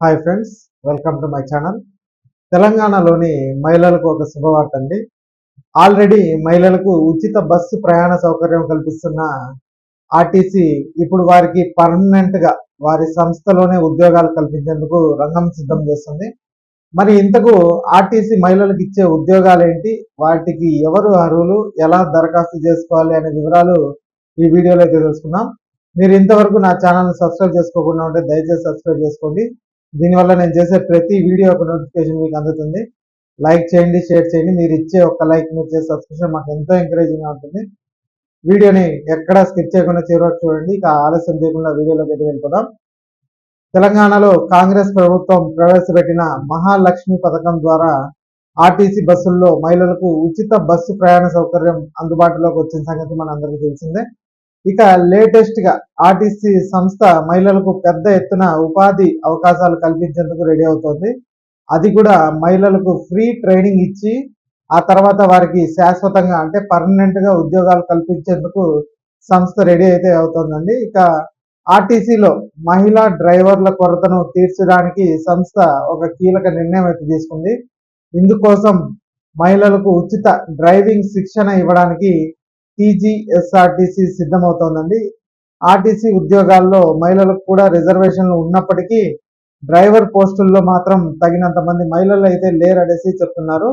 Hi friends welcome to my channel తెలంగాణలోని మహిళలకు ఒక శుభవార్త అండి ఆల్రెడీ మహిళలకు ఉచిత బస్సు ప్రయాణ సౌకర్యం కల్పిస్తున్న ఆర్టీసీ ఇప్పుడు వారికి పర్మనెంట్గా వారి సంస్థలోనే ఉద్యోగాలు కల్పించేందుకు రంగం సిద్ధం చేస్తుంది. మరి ఇంతకు ఆర్టీసీ మహిళలకు ఇచ్చే ఉద్యోగాలు ఏంటి వాటికి ఎవరు అర్హులు? ఎలా దరఖాస్తు చేసుకోవాలి అనే వివరాలు ఈ వీడియోలో అయితే తెలుసుకుందాం. మీరు ఇంతవరకు నా ఛానల్ని సబ్స్క్రైబ్ చేసుకోకుండా ఉంటే దయచేసి సబ్స్క్రైబ్ చేసుకోండి. దీనివల్ల నేను చేసే ప్రతి వీడియో ఒక నోటిఫికేషన్ మీకు అందుతుంది. లైక్ చేయండి షేర్ చేయండి. మీరు ఇచ్చే ఒక లైక్ మీరు చేసే సబ్స్క్రిప్షన్ మాకు ఎంతో ఎంకరేజింగ్గా ఉంటుంది. వీడియోని ఎక్కడా స్కిప్ చేయకుండా చివరకు చూడండి. ఇక ఆలస్యం చేయకుండా వీడియోలోకి ఎదురు వెళ్ళిపోదాం. తెలంగాణలో కాంగ్రెస్ ప్రభుత్వం ప్రవేశపెట్టిన మహాలక్ష్మి పథకం ద్వారా ఆర్టీసీ బస్సుల్లో మహిళలకు ఉచిత బస్సు ప్రయాణ సౌకర్యం అందుబాటులోకి వచ్చిన సంగతి మన అందరికీ తెలిసిందే. ఇక లేటెస్ట్గా ఆర్టీసీ సంస్థ మహిళలకు పెద్ద ఎత్తున ఉపాధి అవకాశాలు కల్పించేందుకు రెడీ అవుతోంది. అది కూడా మహిళలకు ఫ్రీ ట్రైనింగ్ ఇచ్చి ఆ తర్వాత వారికి శాశ్వతంగా అంటే పర్మనెంట్గా ఉద్యోగాలు కల్పించేందుకు సంస్థ రెడీ అయితే అవుతోందండి. ఇక ఆర్టీసీలో మహిళా డ్రైవర్ల కొరతను తీర్చడానికి సంస్థ ఒక కీలక నిర్ణయం అయితే తీసుకుంది. ఇందుకోసం మహిళలకు ఉచిత డ్రైవింగ్ శిక్షణ ఇవ్వడానికి టీజీఎస్ఆర్టీసీ సిద్ధమవుతోందండి. ఆర్టీసీ ఉద్యోగాల్లో మహిళలకు కూడా రిజర్వేషన్లు ఉన్నప్పటికీ డ్రైవర్ పోస్టుల్లో మాత్రం తగినంత మంది మహిళలు అయితే లేరనేసి చెప్తున్నారు.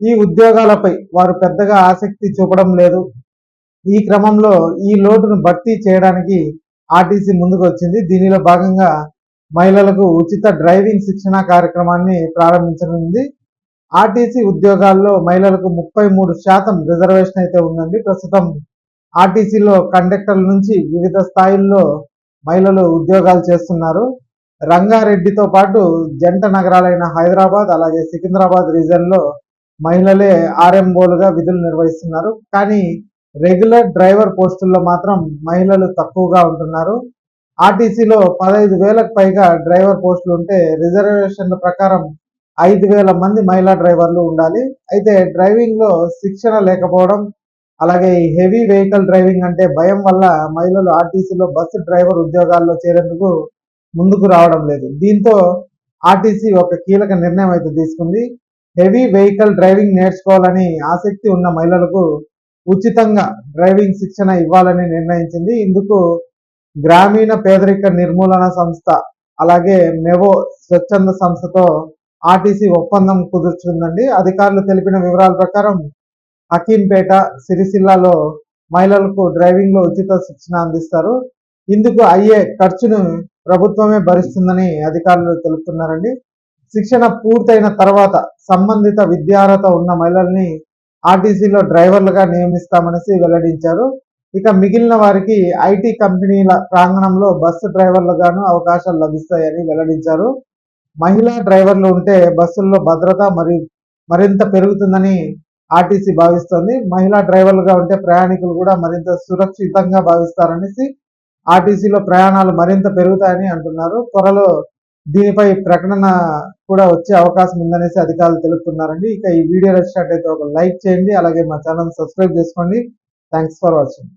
ఈ ఉద్యోగాలపై వారు పెద్దగా ఆసక్తి చూపడం లేదు. ఈ క్రమంలో ఈ లోటును భర్తీ చేయడానికి ఆర్టీసీ ముందుకు వచ్చింది. దీనిలో భాగంగా మహిళలకు ఉచిత డ్రైవింగ్ శిక్షణ కార్యక్రమాన్ని ప్రారంభించనుంది. ఆర్టీసీ ఉద్యోగాల్లో మహిళలకు ముప్పై మూడు శాతం రిజర్వేషన్ అయితే ఉందండి. ప్రస్తుతం ఆర్టీసీలో కండక్టర్ల నుంచి వివిధ స్థాయిల్లో మహిళలు ఉద్యోగాలు చేస్తున్నారు. రంగారెడ్డితో పాటు జంట నగరాలైన హైదరాబాద్ అలాగే సికింద్రాబాద్ రీజన్లో మహిళలే ఆర్ఎంఓలుగా విధులు నిర్వహిస్తున్నారు. కానీ రెగ్యులర్ డ్రైవర్ పోస్టుల్లో మాత్రం మహిళలు తక్కువగా ఉంటున్నారు. ఆర్టీసీలో పదహైదు వేలకు పైగా డ్రైవర్ పోస్టులు ఉంటే రిజర్వేషన్ల ప్రకారం ఐదు వేల మంది మహిళా డ్రైవర్లు ఉండాలి. అయితే డ్రైవింగ్లో శిక్షణ లేకపోవడం అలాగే హెవీ వెహికల్ డ్రైవింగ్ అంటే భయం వల్ల మహిళలు ఆర్టీసీలో బస్సు డ్రైవర్ ఉద్యోగాల్లో చేరేందుకు ముందుకు రావడం లేదు. దీంతో ఆర్టీసీ ఒక కీలక నిర్ణయం అయితే తీసుకుంది. హెవీ వెహికల్ డ్రైవింగ్ నేర్చుకోవాలని ఆసక్తి ఉన్న మహిళలకు ఉచితంగా డ్రైవింగ్ శిక్షణ ఇవ్వాలని నిర్ణయించింది. ఇందుకు గ్రామీణ పేదరిక నిర్మూలన సంస్థ అలాగే మెవో స్వచ్ఛంద సంస్థతో ఆర్టీసీ ఒప్పందం కుదుర్చుందండి. అధికారులు తెలిపిన వివరాల ప్రకారం హకీంపేట సిరిసిల్లాలో మహిళలకు డ్రైవింగ్లో ఉచిత శిక్షణ అందిస్తారు. ఇందుకు అయ్యే ఖర్చును ప్రభుత్వమే భరిస్తుందని అధికారులు తెలుపుతున్నారండి. శిక్షణ పూర్తయిన తర్వాత సంబంధిత విద్యార్హత ఉన్న మహిళల్ని ఆర్టీసీలో డ్రైవర్లుగా నియమిస్తామనేసి వెల్లడించారు. ఇక మిగిలిన వారికి ఐటీ కంపెనీల ప్రాంగణంలో బస్సు డ్రైవర్లుగాను అవకాశాలు లభిస్తాయని వెల్లడించారు. మహిళా డ్రైవర్లు ఉంటే బస్సుల్లో భద్రత మరియు మరింత పెరుగుతుందని ఆర్టీసీ భావిస్తోంది. మహిళా డ్రైవర్లుగా ఉంటే ప్రయాణికులు కూడా మరింత సురక్షితంగా భావిస్తారనేసి ఆర్టీసీలో ప్రయాణాలు మరింత పెరుగుతాయని అంటున్నారు. త్వరలో దీనిపై ప్రకటన కూడా వచ్చే అవకాశం ఉందనేసి అధికారులు తెలుపుతున్నారండి. ఇక ఈ వీడియో నచ్చినట్టయితే ఒక లైక్ చేయండి అలాగే మా ఛానల్ సబ్స్క్రైబ్ చేసుకోండి. Thanks for watching.